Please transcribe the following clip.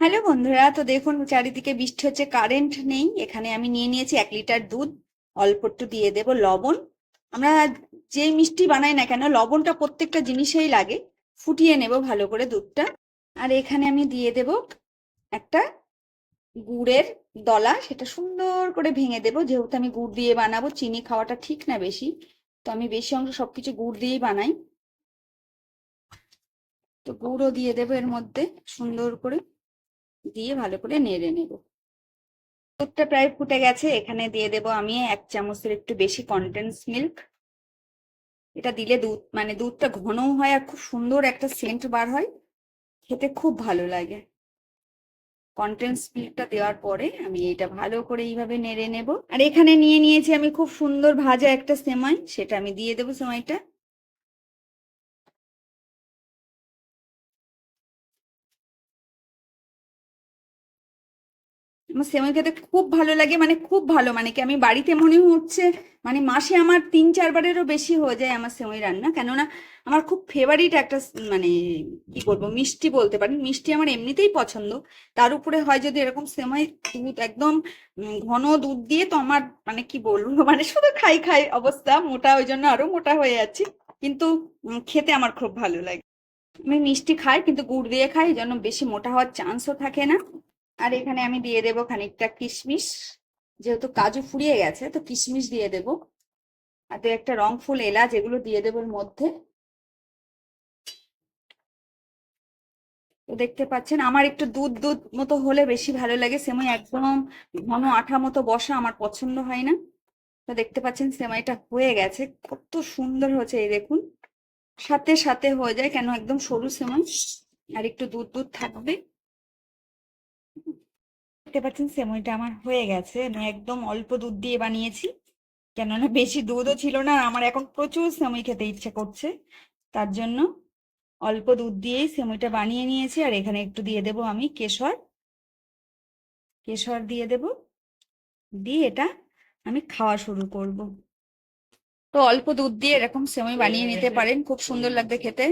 Hello বন্ধুরা, তো দেখুন চারিদিকে বৃষ্টি হচ্ছে কারেন্ট নেই। এখানে আমি নিয়ে নিয়েছি এক লিটার দুধ, অল্প একটু দিয়ে দেব লবণ। আমরা যে মিষ্টি বানাই না কেন, লবণটা প্রত্যেকটা জিনিসেই লাগে। ফুটিয়ে নেব ভালো করে দুধটা। আর এখানে আমি দিয়ে দেব একটা গুড়ের দলা, সেটা সুন্দর করে ভেঙে দেব। যেহেতু আমি গুড় দিয়ে বানাবো, চিনি খাওয়াটা ঠিক না বেশি। তো আমি বেশি অংশ সবকিছু গুড় দিয়েই বানাই। তো গুড়ও দিয়ে দেবো এর মধ্যে সুন্দর করে। দিয়ে ভালো করে নেড়ে নেব। দুধটা প্রায় ফুটে গেছে, এখানে দিয়ে দেব আমি এক চামচের একটু বেশি কন্ডেন্স মিল্ক এটা দিলে দুধ মানে দুধটা ঘনও হয় আর খুব সুন্দর একটা সেন্ট বার হয়। খেতে খুব ভালো লাগে। কন্ডেন্স মিল্কটা দেওয়ার পরে আমি এটা ভালো করে এইভাবে নেড়ে নেব। আর এখানে নিয়ে নিয়েছি আমি খুব সুন্দর ভাজা একটা সেমাই, সেটা আমি দিয়ে দেবো সেমাইটা। আমার সেমাই খেতে খুব ভালো লাগে মানে খুব ভালো মানে কি আমি বাড়িতে মনে হচ্ছে মানে মাসে আমার তিন চারবারেরও বেশি হয়ে যায় আমার সেমাই রান্না। কেননা আমার খুব ফেভারিট একটা মানে কি বলব, মিষ্টি বলতে পারেন। মিষ্টি আমার এমনিতেই পছন্দ। তার উপরে হয় যদি এরকম সেমাই দুধ একদম ঘন দুধ দিয়ে তো আমার মানে কি বলব মানে শুধু খাই খাই অবস্থা, মোটা ওই জন্য আরও মোটা হয়ে যাচ্ছি। কিন্তু খেতে আমার খুব ভালো লাগে। আমি মিষ্টি খাই, কিন্তু গুড় দিয়ে খাই জন্য বেশি মোটা হওয়ার চান্সও থাকে না। আর এখানে আমি দিয়ে দেব খানিকটা কিশমিশ। যেহেতু কাজু ফুরিয়ে গেছে, তো কিশমিশ দিয়ে দেব। আর দু একটা রং ফুল এলাচ এগুলো দিয়ে দেবো মধ্যে। তো দেখতে পাচ্ছেন, আমার একটু দুধ দুধ মতো হলে বেশি ভালো লাগে। সেমাই একদম ঘন আঠা মতো বসা আমার পছন্দ হয় না। তো দেখতে পাচ্ছেন, সেমাইটা হয়ে গেছে। কত সুন্দর হয়েছে এই দেখুন। সাথে সাথে হয়ে যায় কেন একদম সরু সেমাই। আর একটু দুধ দুধ থাকবে। দেখতে পাচ্ছেন সেমইটা আমার হয়ে গেছে। আমি একদম অল্প দুধ দিয়ে বানিয়েছি। কেননা বেশি দুধও ছিল না আমার এখন প্রচুর সেমই খেতে ইচ্ছে করছে। তার জন্য অল্প দুধ দিয়েই সেমইটা বানিয়ে নিয়েছি, আর এখানে একটু দিয়ে দেব আমি কেশর। কেশর দিয়ে দেব। দিয়ে এটা আমি খাওয়া শুরু করব। তো অল্প দুধ দিয়ে এরকম সেমই বানিয়ে নিতে পারেন, খুব সুন্দর লাগবে খেতে।